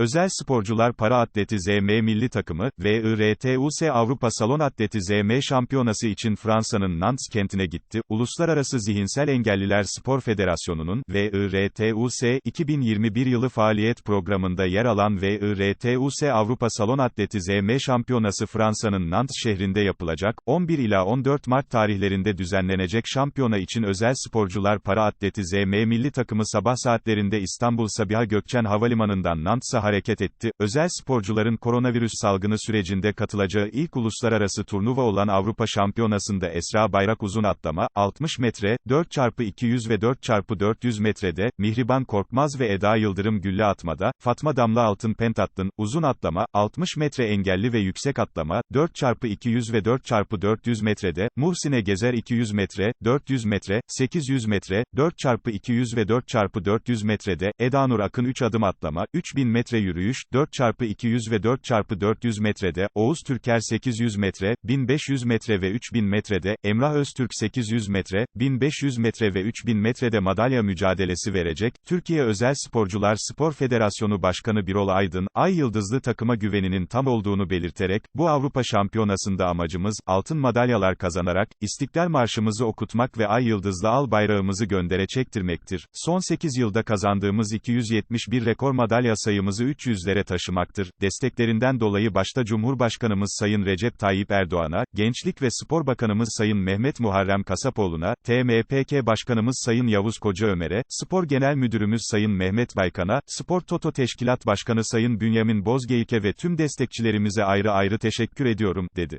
Özel Sporcular Para Atleti ZM Milli Takımı, VIRTUS Avrupa Salon Atleti ZM Şampiyonası için Fransa'nın Nantes kentine gitti. Uluslararası Zihinsel Engelliler Spor Federasyonu'nun, VIRTUS, 2021 yılı faaliyet programında yer alan VIRTUS Avrupa Salon Atleti ZM Şampiyonası Fransa'nın Nantes şehrinde yapılacak, 11 ila 14 Mart tarihlerinde düzenlenecek şampiyona için Özel Sporcular Para Atleti ZM Milli Takımı sabah saatlerinde İstanbul Sabiha Gökçen Havalimanı'ndan Nantes'a hareket etti. Özel sporcuların koronavirüs salgını sürecinde katılacağı ilk uluslararası turnuva olan Avrupa Şampiyonası'nda Esra Bayrak uzun atlama, 60 metre, 4x200 ve 4x400 metrede, Mihriban Korkmaz ve Eda Yıldırım gülle atmada, Fatma Damla Altın pentatlın, uzun atlama, 60 metre engelli ve yüksek atlama, 4x200 ve 4x400 metrede, Muhsine Gezer 200 metre, 400 metre, 800 metre, 4x200 ve 4x400 metrede, Eda Nur Akın 3 adım atlama, 3000 metre yürüyüş, 4x200 ve 4x400 metrede, Oğuz Türker 800 metre, 1500 metre ve 3000 metrede, Emrah Öztürk 800 metre, 1500 metre ve 3000 metrede madalya mücadelesi verecek. Türkiye Özel Sporcular Spor Federasyonu Başkanı Birol Aydın, Ay Yıldızlı takıma güveninin tam olduğunu belirterek, bu Avrupa Şampiyonası'nda amacımız, altın madalyalar kazanarak, İstiklal Marşımızı okutmak ve Ay Yıldızlı al bayrağımızı göndere çektirmektir. Son 8 yılda kazandığımız 271 rekor madalya sayımızı 300'lere taşımaktır. Desteklerinden dolayı başta Cumhurbaşkanımız Sayın Recep Tayyip Erdoğan'a, Gençlik ve Spor Bakanımız Sayın Mehmet Muharrem Kasapoğlu'na, TMPK Başkanımız Sayın Yavuz Kocaömer'e, Spor Genel Müdürümüz Sayın Mehmet Baykan'a, Spor Toto Teşkilat Başkanı Sayın Bünyamin Bozgeyik'e ve tüm destekçilerimize ayrı ayrı teşekkür ediyorum, dedi.